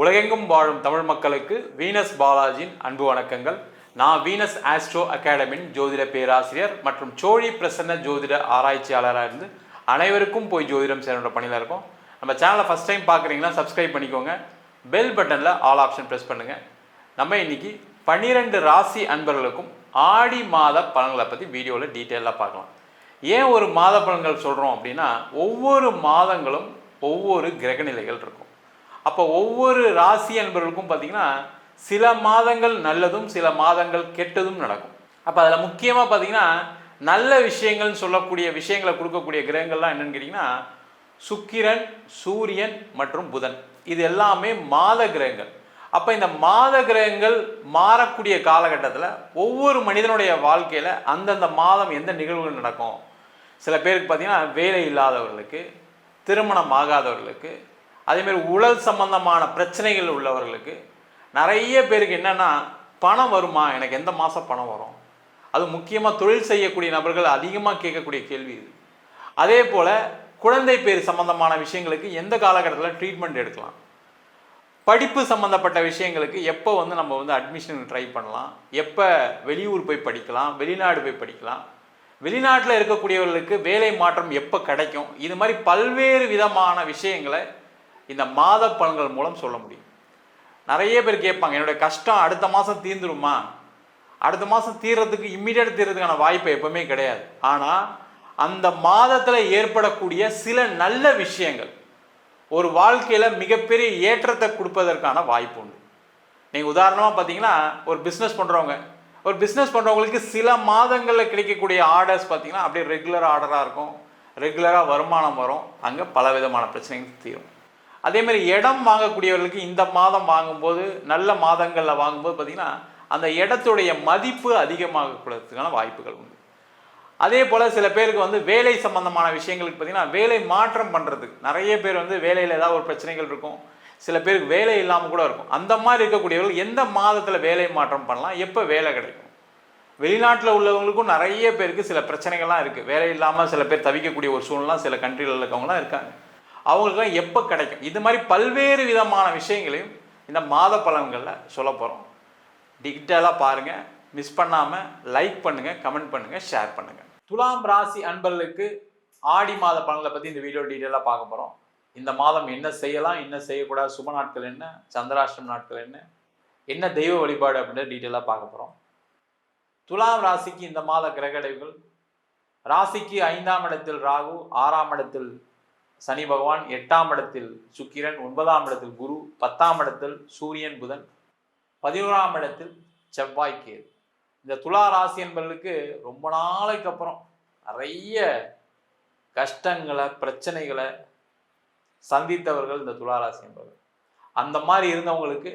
உலகெங்கும் வாழும் தமிழ் மக்களுக்கு வீனஸ் பாலாஜியின் அன்பு வணக்கங்கள். நான் வீனஸ் ஆஸ்ட்ரோ அகாடமியின் ஜோதிட பேராசிரியர் மற்றும் சோழி பிரசன்ன ஜோதிட ஆராய்ச்சியாளராக இருந்து அனைவருக்கும் போய் ஜோதிடம் சேரோட பணியில் இருக்கோம். நம்ம சேனலை ஃபஸ்ட் டைம் பார்க்குறீங்கன்னா சப்ஸ்கிரைப் பண்ணிக்கோங்க. பெல் பட்டனில் ஆல் ஆப்ஷன் ப்ரெஸ் பண்ணுங்கள் நம்ம இன்னைக்கு பன்னிரெண்டு ராசி அன்பர்களுக்கும் ஆடி மாத பலன்களை பற்றி வீடியோவில் டீட்டெயிலாக பார்க்கலாம். ஏன் ஒரு மாத பலன்கள் சொல்கிறோம் அப்படின்னா ஒவ்வொரு மாதங்களும் ஒவ்வொரு கிரகநிலைகள் இருக்கும். அப்போ ஒவ்வொரு ராசி என்பவர்களுக்கும் பார்த்திங்கன்னா சில மாதங்கள் நல்லதும் சில மாதங்கள் கெட்டதும் நடக்கும். அப்போ அதில் முக்கியமாக பார்த்தீங்கன்னா நல்ல விஷயங்கள்னு சொல்லக்கூடிய விஷயங்களை கொடுக்கக்கூடிய கிரகங்கள்லாம் என்னென்னு கேட்டிங்கன்னா சுக்கிரன் சூரியன் மற்றும் புதன். இது எல்லாமே மாத கிரகங்கள். அப்போ இந்த மாத கிரகங்கள் மாறக்கூடிய காலகட்டத்தில் ஒவ்வொரு மனிதனுடைய வாழ்க்கையில் அந்தந்த மாதம் எந்த நிகழ்வுகள் நடக்கும்? சில பேருக்கு பார்த்தீங்கன்னா வேலை இல்லாதவர்களுக்கு திருமணம் ஆகாதவர்களுக்கு அதேமாதிரி உழல் சம்பந்தமான பிரச்சனைகள் உள்ளவர்களுக்கு நிறைய பேருக்கு என்னென்னா பணம் வருமா? எனக்கு எந்த மாதம் பணம் வரும்? அது முக்கியமாக தொழில் செய்யக்கூடிய நபர்கள் அதிகமாக கேட்கக்கூடிய கேள்வி இது. அதே போல் குழந்தை பேர் சம்பந்தமான விஷயங்களுக்கு எந்த காலகட்டத்தில் ட்ரீட்மெண்ட் எடுக்கலாம்? படிப்பு சம்மந்தப்பட்ட விஷயங்களுக்கு எப்போ வந்து நம்ம வந்து அட்மிஷன் ட்ரை பண்ணலாம்? எப்போ வெளியூர் போய் படிக்கலாம்? வெளிநாடு போய் படிக்கலாம்? வெளிநாட்டில் இருக்கக்கூடியவர்களுக்கு வேலை மாற்றம் எப்போ கிடைக்கும்? இது மாதிரி பல்வேறு விதமான விஷயங்களை இந்த மாத பலன்கள் மூலம் சொல்ல முடியும். நிறைய பேர் கேட்பாங்க என்னுடைய கஷ்டம் அடுத்த மாதம் தீர்ந்துருமா? அடுத்த மாதம் தீர்றதுக்கு இம்மிடியட் தீர்றதுக்கான வாய்ப்பு எப்பவுமே கிடையாது. ஆனால் அந்த மாதத்தில் ஏற்படக்கூடிய சில நல்ல விஷயங்கள் ஒரு வாழ்க்கையில் மிகப்பெரிய ஏற்றத்தை கொடுப்பதற்கான வாய்ப்பு உண்டு. நீங்கள் உதாரணமாக பார்த்தீங்கன்னா ஒரு பிஸ்னஸ் பண்ணுறவங்க ஒரு பிஸ்னஸ் பண்ணுறவங்களுக்கு சில மாதங்களில் கிடைக்கக்கூடிய ஆர்டர்ஸ் பார்த்தீங்கன்னா அப்படியே ரெகுலர் ஆர்டராக இருக்கும். ரெகுலராக வருமானம் வரும். அங்கே பல விதமான பிரச்சனைகள் தீரும். அதே மாதிரி இடம் வாங்கக்கூடியவர்களுக்கு இந்த மாதம் வாங்கும்போது நல்ல மாதங்களில் வாங்கும்போது பார்த்திங்கன்னா அந்த இடத்துடைய மதிப்பு அதிகமாகக்கூடதுக்கான வாய்ப்புகள் உண்டு. அதே போல் சில பேருக்கு வந்து வேலை சம்பந்தமான விஷயங்களுக்கு பார்த்திங்கன்னா வேலை மாற்றம் பண்ணுறதுக்கு நிறைய பேர் வந்து வேலையில் ஏதாவது ஒரு பிரச்சனைகள் இருக்கும். சில பேருக்கு வேலை இல்லாமல் கூட இருக்கும். அந்த மாதிரி இருக்கக்கூடியவர்கள் எந்த மாதத்தில் வேலை மாற்றம் பண்ணலாம்? எப்போ வேலை கிடைக்கும்? வெளிநாட்டில் உள்ளவங்களுக்கும் நிறைய பேருக்கு சில பிரச்சனைகள்லாம் இருக்குது வேலை இல்லாமல் சில பேர் தவிக்கக்கூடிய ஒரு சூழ்நிலாம் சில கண்ட்ரியில் இருக்கவங்களாம் இருக்காங்க. அவங்களுக்குலாம் எப்போ கிடைக்கும்? இது மாதிரி பல்வேறு விதமான விஷயங்களையும் இந்த மாத பலன்களில் சொல்ல போகிறோம் டிஜிட்டலாக பாருங்கள் மிஸ் பண்ணாமல் லைக் பண்ணுங்கள் கமெண்ட் பண்ணுங்கள் ஷேர் பண்ணுங்கள் துலாம் ராசி அன்பர்களுக்கு ஆடி மாத பலன்களை பற்றி இந்த வீடியோ டீட்டெயிலாக பார்க்க போகிறோம் இந்த மாதம் என்ன செய்யலாம் என்ன செய்யக்கூடாது சுப நாட்கள் என்ன சந்திராஷ்டம் நாட்கள் என்ன என்ன தெய்வ வழிபாடு அப்படின்றத டீட்டெயிலாக பார்க்க போகிறோம் துலாம் ராசிக்கு இந்த மாத கிரகடைவுகள். ராசிக்கு ஐந்தாம் இடத்தில் ராகு ஆறாம் இடத்தில் சனி பகவான் எட்டாம் இடத்தில் சுக்கிரன் ஒன்பதாம் இடத்தில் குரு பத்தாம் இடத்தில் சூரியன் புதன் பதினோராம் இடத்தில் செவ்வாய் கேது. இந்த துலா ராசி என்பவர்களுக்கு ரொம்ப நாளைக்கு அப்புறம் நிறைய கஷ்டங்களை பிரச்சனைகளை சந்தித்தவர்கள் இந்த துலா ராசி என்பவர்கள். அந்த மாதிரி இருந்தவங்களுக்கு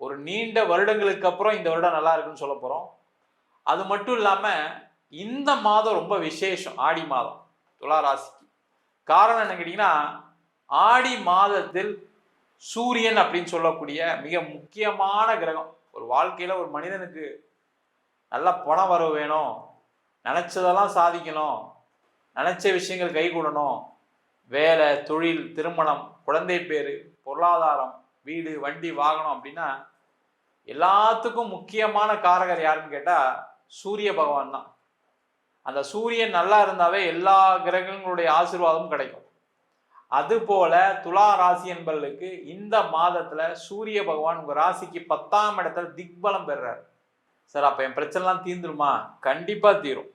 ஒரு நீண்ட வருடங்களுக்கு அப்புறம் இந்த வருடம் நல்லா இருக்குன்னு சொல்ல போகிறோம் அது மட்டும் இல்லாமல் இந்த மாதம் ரொம்ப விசேஷம் ஆடி மாதம் துலா காரணம் என்ன கேட்டிங்கன்னா ஆடி மாதத்தில் சூரியன் அப்படின்னு சொல்லக்கூடிய மிக முக்கியமான கிரகம். ஒரு வாழ்க்கையில் ஒரு மனிதனுக்கு நல்ல பணம் வரவு வேணும் நினச்சதெல்லாம் சாதிக்கணும் நினச்ச விஷயங்கள் கைகூடணும் வேலை தொழில் திருமணம் குழந்தை பேர் பொருளாதாரம் வீடு வண்டி வாகனம் அப்படின்னா எல்லாத்துக்கும் முக்கியமான காரகர் யாருன்னு கேட்டால் சூரிய பகவான் தான். அந்த சூரியன் நல்லா இருந்தாவே எல்லா கிரகங்களுடைய ஆசிர்வாதமும் கிடைக்கும். அதுபோல துலா ராசி என்பவர்களுக்கு இந்த மாதத்துல சூரிய பகவான் உங்க ராசிக்கு பத்தாம் இடத்துல திக்பலம் பெறுறாரு. சார் அப்ப என் பிரச்சனைலாம் தீர்ந்துருமா? கண்டிப்பா தீரும்.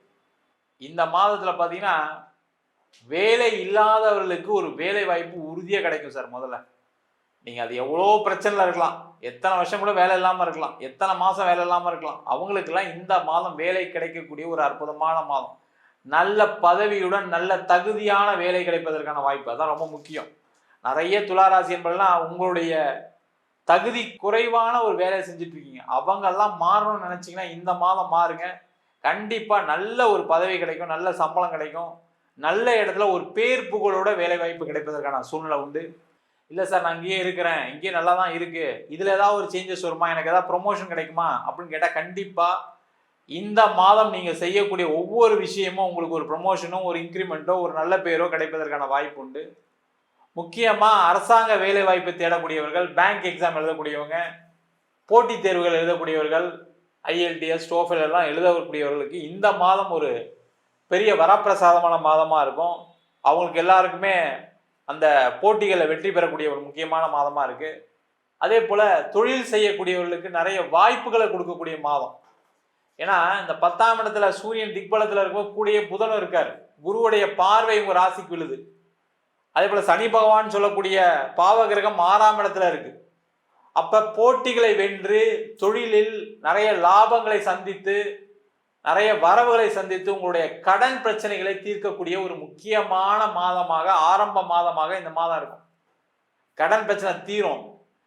இந்த மாதத்துல பாத்தீங்கன்னா வேலை இல்லாதவர்களுக்கு ஒரு வேலை வாய்ப்பு உறுதியா கிடைக்கும் சார் முதல்ல. நீங்க அது எவ்வளோ பிரச்சனைல இருக்கலாம். எத்தனை வருஷம் கூட வேலை இல்லாமல் இருக்கலாம். எத்தனை மாதம் வேலை இல்லாமல் இருக்கலாம். அவங்களுக்கெல்லாம் இந்த மாதம் வேலை கிடைக்கக்கூடிய ஒரு அற்புதமான மாதம். நல்ல பதவியுடன் நல்ல தகுதியான வேலை கிடைப்பதற்கான வாய்ப்பு. அதான் ரொம்ப முக்கியம். நிறைய துளாராசி என்பதெல்லாம் உங்களுடைய தகுதி குறைவான ஒரு வேலையை செஞ்சுட்டு இருக்கீங்க அவங்கெல்லாம் மாறணும்னு நினச்சிங்கன்னா இந்த மாதம் மாறுங்க. கண்டிப்பாக நல்ல ஒரு பதவி கிடைக்கும் நல்ல சம்பளம் கிடைக்கும். நல்ல இடத்துல ஒரு பேர் புகழோட வேலை வாய்ப்பு கிடைப்பதற்கான சூழ்நிலை உண்டு. இல்லை சார் நான் இங்கேயே இருக்கிறேன். இங்கேயே நல்லா தான் இருக்குது இதில் ஏதாவது ஒரு சேஞ்சஸ் வருமா? எனக்கு ஏதாவது ப்ரொமோஷன் கிடைக்குமா? அப்படின்னு கேட்டால் கண்டிப்பாக இந்த மாதம் நீங்கள் செய்யக்கூடிய ஒவ்வொரு விஷயமும் உங்களுக்கு ஒரு ப்ரொமோஷனோ ஒரு இன்க்ரிமெண்ட்டோ ஒரு நல்ல பேரோ கிடைப்பதற்கான வாய்ப்பு உண்டு. முக்கியமாக அரசாங்க வேலை வாய்ப்பு தேடக்கூடியவர்கள் பேங்க் எக்ஸாம் எழுதக்கூடியவங்க போட்டித் தேர்வுகள் எழுதக்கூடியவர்கள் ஐஎல்டிஎஸ் டோஃபல் எல்லாம் எழுதக்கூடியவர்களுக்கு இந்த மாதம் ஒரு பெரிய வரப்பிரசாதமான மாதமாக இருக்கும். அவங்களுக்கு எல்லாருக்குமே அந்த போட்டிகளை வெற்றி பெறக்கூடிய ஒரு முக்கியமான மாதமாக இருக்குது அதே போல் தொழில் செய்யக்கூடியவர்களுக்கு நிறைய வாய்ப்புகளை கொடுக்கக்கூடிய மாதம். ஏன்னா இந்த பத்தாம் இடத்துல சூரியன் திக்பலத்தில் இருக்கும்போது கூடிய புதனும் இருக்கார். குருவுடைய பார்வை உங்கள் ராசிக்கு விழுது. அதே போல் சனி பகவான் சொல்லக்கூடிய பாவ கிரகம் ஆறாம் இடத்துல இருக்கு. அப்போ போட்டிகளை வென்று தொழிலில் நிறைய லாபங்களை சந்தித்து நிறைய வரவுகளை சந்தித்து உங்களுடைய கடன் பிரச்சனைகளை தீர்க்கக்கூடிய ஒரு முக்கியமான மாதமாக ஆரம்ப மாதமாக இந்த மாதம் இருக்கும். கடன் பிரச்சனை தீரும்.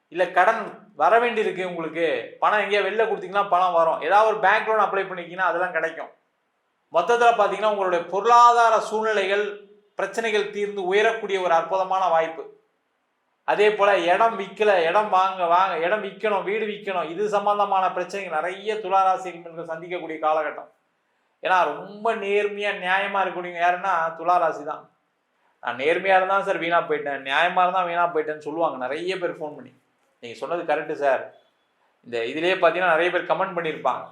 இல்லை கடன் வர வேண்டியிருக்கு உங்களுக்கு. பணம் எங்கேயா வெளில கொடுத்தீங்கன்னா பணம் வரும். ஏதாவது ஒரு பேங்க் லோன் அப்ளை பண்ணிக்கிங்கன்னா அதெல்லாம் கிடைக்கும். மொத்தத்தில் பார்த்தீங்கன்னா உங்களுடைய பொருளாதார சூழ்நிலைகள் பிரச்சனைகள் தீர்ந்து உயரக்கூடிய ஒரு அற்புதமான வாய்ப்பு. அதே போல் இடம் விற்கல இடம் வாங்க வாங்க இடம் விற்கணும் வீடு விற்கணும் இது சம்பந்தமான பிரச்சனைகள் நிறைய துளாராசிகள் சந்திக்கக்கூடிய காலகட்டம். ஏன்னா ரொம்ப நேர்மையாக நியாயமாக இருக்கக்கூடிய யாருன்னா துளாராசி தான். நான் நேர்மையாக இருந்தால் சார் வீணாக போயிட்டேன் நியாயமாக இருந்தால் வீணாக போயிட்டேன்னு சொல்லுவாங்க. நிறைய பேர் ஃபோன் பண்ணி. நீங்கள் சொன்னது கரெக்டு சார் இந்த இதுலேயே பார்த்தீங்கன்னா நிறைய பேர் கமெண்ட் பண்ணியிருப்பாங்க.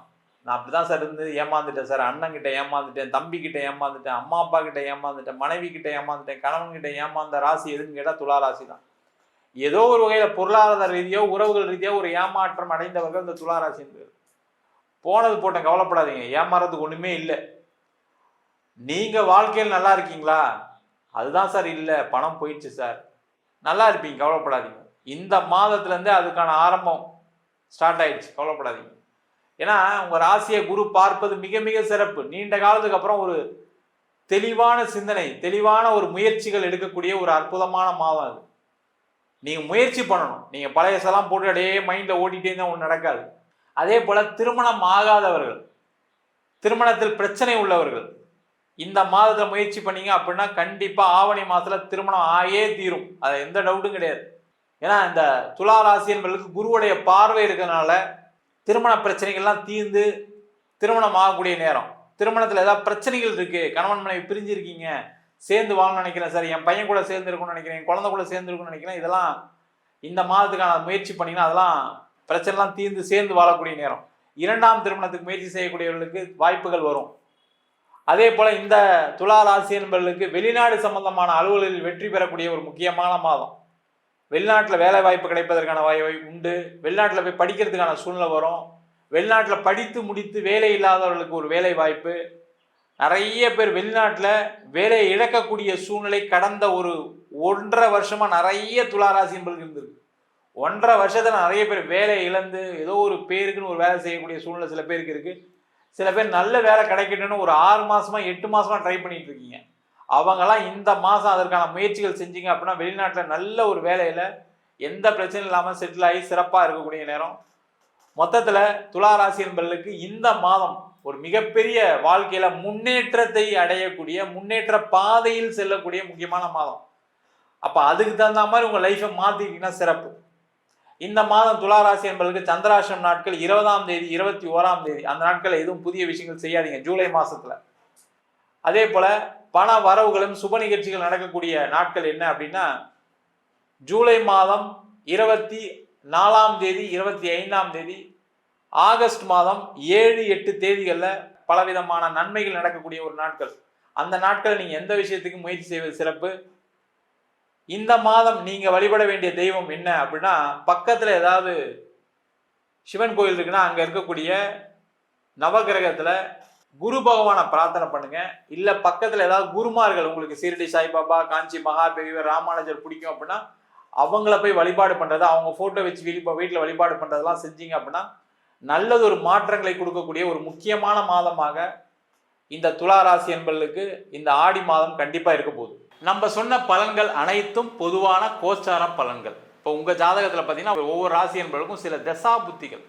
நான் அப்படி தான் சார் இருந்து ஏமாந்துட்டேன் சார் அண்ணன்கிட்ட ஏமாந்துட்டேன் தம்பிக்கிட்ட ஏமாந்துட்டேன் அம்மா அப்பா கிட்ட ஏமாந்துட்டேன் மனைவி கிட்ட ஏமாந்துட்டேன் கணவன்கிட்ட ஏமாந்த ராசி எதுன்னு கேட்டால் துளா ராசி தான். ஏதோ ஒரு வகையில் பொருளாதார ரீதியோ உறவுகள் ரீதியோ ஒரு ஏமாற்றம் அடைந்தவர்கள் இந்த துளாராசி என்பது. போனது போட்டேன் கவலைப்படாதீங்க. ஏமாறதுக்கு ஒன்றுமே இல்லை. நீங்கள் வாழ்க்கையில் நல்லா இருக்கீங்களா? அதுதான் சார் இல்லை. பணம் போயிடுச்சு சார். நல்லா இருப்பீங்க கவலைப்படாதீங்க. இந்த மாதத்துலேருந்தே அதுக்கான ஆரம்பம் ஸ்டார்ட் ஆயிடுச்சு கவலைப்படாதீங்க. ஏன்னா உங்கள் ராசியை குரு பார்ப்பது மிக மிக சிறப்பு. நீண்ட காலத்துக்கு அப்புறம் ஒரு தெளிவான சிந்தனை தெளிவான ஒரு முயற்சிகள் எடுக்கக்கூடிய ஒரு அற்புதமான மாதம் அது. நீங்கள் முயற்சி பண்ணணும். நீங்கள் பழையசெல்லாம் போட்டு அப்படியே மைண்டில் ஓட்டிகிட்டே இருந்தால் ஒன்று நடக்காது. அதே போல் திருமணம் ஆகாதவர்கள் திருமணத்தில் பிரச்சனை உள்ளவர்கள் இந்த மாதத்தில் முயற்சி பண்ணீங்க அப்படின்னா கண்டிப்பாக ஆவணி மாதத்தில் திருமணம் ஆயே தீரும். அது எந்த டவுட்டும் கிடையாது. ஏன்னா இந்த துலா ராசி குருவுடைய பார்வை இருக்கிறதுனால திருமண பிரச்சனைகள்லாம் தீர்ந்து திருமணம் ஆகக்கூடிய நேரம். திருமணத்தில் ஏதாவது பிரச்சனைகள் இருக்குது கணவன் மனைவி பிரிஞ்சிருக்கீங்க. சேர்ந்து வாழணும்னு நினைக்கிறேன் சார். என் பையன் கூட சேர்ந்து இருக்கணும்னு நினைக்கிறேன். என் குழந்தை கூட சேர்ந்துருக்கும்னு நினைக்கிறேன். இதெல்லாம் இந்த மாதத்துக்கான முயற்சி பண்ணிங்கன்னா அதெல்லாம் பிரச்சனைலாம் தீர்ந்து சேர்ந்து வாழக்கூடிய நேரம். இரண்டாம் திருமணத்துக்கு முயற்சி செய்யக்கூடியவர்களுக்கு வாய்ப்புகள் வரும். அதே போல் இந்த துலா ராசி என்பவர்களுக்கு வெளிநாடு சம்பந்தமான அலுவல்களில் வெற்றி பெறக்கூடிய ஒரு முக்கியமான மாதம். வெளிநாட்டில் வேலை வாய்ப்பு கிடைப்பதற்கான வாய்ப்பு உண்டு. வெளிநாட்டில் போய் படிக்கிறதுக்கான சூழ்நிலை வரும். வெளிநாட்டில் படித்து முடித்து வேலை இல்லாதவர்களுக்கு ஒரு வேலை வாய்ப்பு. நிறைய பேர் வெளிநாட்டில் வேலையை இழக்கக்கூடிய சூழ்நிலை கடந்த ஒரு ஒன்றரை வருஷமாக நிறைய துளாராசி என்பது இருந்திருக்கு. ஒன்றரை வருஷத்தில் நிறைய பேர் வேலையை இழந்து ஏதோ ஒரு பேருக்குன்னு ஒரு வேலை செய்யக்கூடிய சூழ்நிலை சில பேருக்கு இருக்குது சில பேர் நல்ல வேலை கிடைக்கணும்னு ஒரு ஆறு மாதமாக எட்டு மாதமாக ட்ரை பண்ணிகிட்டு இருக்கீங்க. அவங்கெல்லாம் இந்த மாதம் அதற்கான முயற்சிகள் செஞ்சீங்க அப்படின்னா வெளிநாட்டில் நல்ல ஒரு வேலையில் எந்த பிரச்சனையும் இல்லாமல் செட்டில் ஆகி சிறப்பாக இருக்கக்கூடிய நேரம். மொத்தத்தில் துளாராசி என்பர்களுக்கு இந்த மாதம் ஒரு மிகப்பெரிய வாழ்க்கையில் முன்னேற்றத்தை அடையக்கூடிய முன்னேற்ற பாதையில் செல்லக்கூடிய முக்கியமான மாதம். அப்போ அதுக்கு தகுந்த மாதிரி உங்கள் லைஃப்பை மாற்றிக்கிட்டீங்கன்னா சிறப்பு. இந்த மாதம் துளாராசி என்பதற்கு சந்திராசிரம் நாட்கள் இருபதாம் தேதி இருபத்தி ஓராம் தேதி. அந்த நாட்களில் எதுவும் புதிய விஷயங்கள் செய்யாதீங்க ஜூலை மாசத்துல. அதே போல பண வரவுகளும் சுப நிகழ்ச்சிகள் நடக்கக்கூடிய நாட்கள் என்ன அப்படின்னா ஜூலை மாதம் இருபத்தி நாலாம் தேதி இருபத்தி ஐந்தாம் தேதி ஆகஸ்ட் மாதம் ஏழு எட்டு தேதிகளில் பலவிதமான நன்மைகள் நடக்கக்கூடிய ஒரு நாட்கள். அந்த நாட்கள் நீங்கள் எந்த விஷயத்துக்கு முயற்சி செய்வது சிறப்பு? இந்த மாதம் நீங்கள் வழிபட வேண்டிய தெய்வம் என்ன அப்படின்னா பக்கத்தில் ஏதாவது சிவன் கோயில் இருக்குன்னா அங்கே இருக்கக்கூடிய நவகிரகத்தில் குரு பகவானை பிரார்த்தனை பண்ணுங்க. இல்லை பக்கத்தில் ஏதாவது குருமார்கள் உங்களுக்கு சீரடி சாய்பாபா காஞ்சி மகா பெரியவர் ராமானுஜர் பிடிக்கும் அப்படின்னா அவங்கள போய் வழிபாடு பண்ணுறது அவங்க ஃபோட்டோ வச்சு வெளிப்பா வீட்டில் வழிபாடு பண்ணுறதெல்லாம் செஞ்சீங்க அப்படின்னா நல்லது ஒரு மாற்றங்களை கொடுக்கக்கூடிய ஒரு முக்கியமான மாதமாக இந்த துலா ராசி என்பர்களுக்கு இந்த ஆடி மாதம் கண்டிப்பாக இருக்க போகுது. நம்ம சொன்ன பலன்கள் அனைத்தும் பொதுவான கோச்சார பலன்கள். இப்போ உங்கள் ஜாதகத்தில் பார்த்தீங்கன்னா ஒவ்வொரு ராசி என்பவர்களுக்கும் சில தசா புத்திகள்.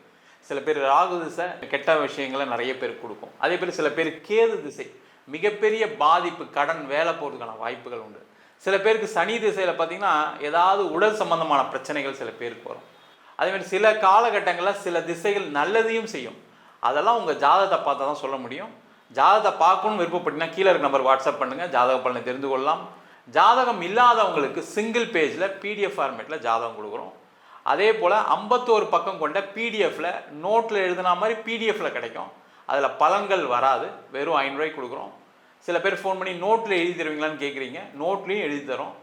சில பேர் ராகு திசை கெட்ட விஷயங்களை நிறைய பேர் கொடுக்கும். அதே பேர் சில பேர் கேது திசை. மிகப்பெரிய பாதிப்பு கடன் வேலை போகிறதுக்கான வாய்ப்புகள் உண்டு. சில பேருக்கு சனி திசையில் பார்த்தீங்கன்னா ஏதாவது உடல் சம்பந்தமான பிரச்சனைகள் சில பேருக்கு வரும். அதேமாதிரி சில காலகட்டங்களில் சில திசைகள் நல்லதையும் செய்யும். அதெல்லாம் உங்கள் ஜாதகத்தை பார்த்தா தான் சொல்ல முடியும். ஜாதகத்தை பார்க்கணும் விருப்பப்பட்டீங்கன்னா கீழே இருக்க நம்பர் வாட்ஸ்அப் பண்ணுங்கள் ஜாதக பலனை தெரிந்து கொள்ளலாம். ஜாதகம் இல்லாதவங்களுக்கு சிங்கிள் பேஜில் பிடிஎஃப் ஃபார்மேட்டில் ஜாதகம் கொடுக்குறோம். அதே போல் ஐம்பத்தோரு பக்கம் கொண்ட பிடிஎஃப்பில் நோட்டில் எழுதுன மாதிரி பிடிஎஃப்பில் கிடைக்கும். அதில் பலன்கள் வராது. வெறும் ஐநூறுரூவாய்க்கு கொடுக்குறோம். சில பேர் ஃபோன் பண்ணி நோட்டில் எழுதி தருவீங்களான்னு கேட்குறீங்க நோட்லேயும் எழுதி தரோம்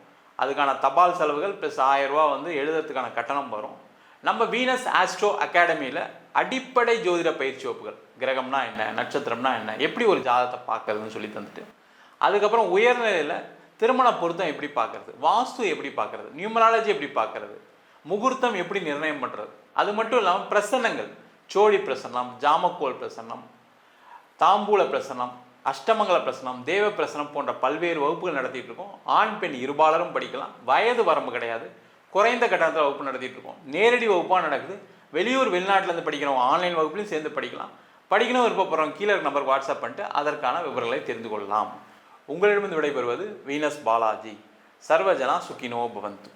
அதுக்கான தபால் செலவுகள் ப்ளஸ் ரூபா வந்து எழுதுறதுக்கான கட்டணம் வரும். நம்ம வீனஸ் ஆஸ்ட்ரோ அகாடமியில் அடிப்படை ஜோதிட பயிற்சி வகுப்புகள். கிரகம்னா என்ன நட்சத்திரம்னா என்ன எப்படி ஒரு ஜாதகத்தை பார்க்கறதுன்னு சொல்லி தந்துட்டு. அதுக்கப்புறம் உயர்நிலையில் திருமண பொருத்தம் எப்படி பார்க்கறது வாஸ்து எப்படி பார்க்கறது நியூமராலஜி எப்படி பார்க்கறது முகூர்த்தம் எப்படி நிர்ணயம் பண்ணுறது அது மட்டும் இல்லாமல் பிரசன்னங்கள் சோழி பிரசன்னம் ஜாமக்கோல் பிரசன்னம் தாம்பூல பிரசனம் அஷ்டமங்கல பிரசனம் தேவ பிரசனம் போன்ற பல்வேறு வகுப்புகள் நடத்திட்டு இருக்கோம். ஆண் பெண் இருபாலரும் படிக்கலாம். வயது வரம்பு கிடையாது. குறைந்த கட்டணத்தில் வகுப்பு நடத்திட்டு இருக்கோம் நேரடி வகுப்பாக நடக்குது. வெளியூர் வெளிநாட்டிலேருந்து படிக்கிறவங்க ஆன்லைன் வகுப்புலையும் சேர்ந்து படிக்கலாம். படிக்கணும் விருப்பப்படுறவங்க கீழே நம்பர் நம்பருக்கு வாட்ஸ்அப் பண்ணிட்டு அதற்கான விவரங்களை தெரிந்து கொள்ளலாம். உங்களிடமிருந்து விடைபெறுவது வீனஸ் பாலாஜி. சர்வஜனா சுகினோ பவந்து.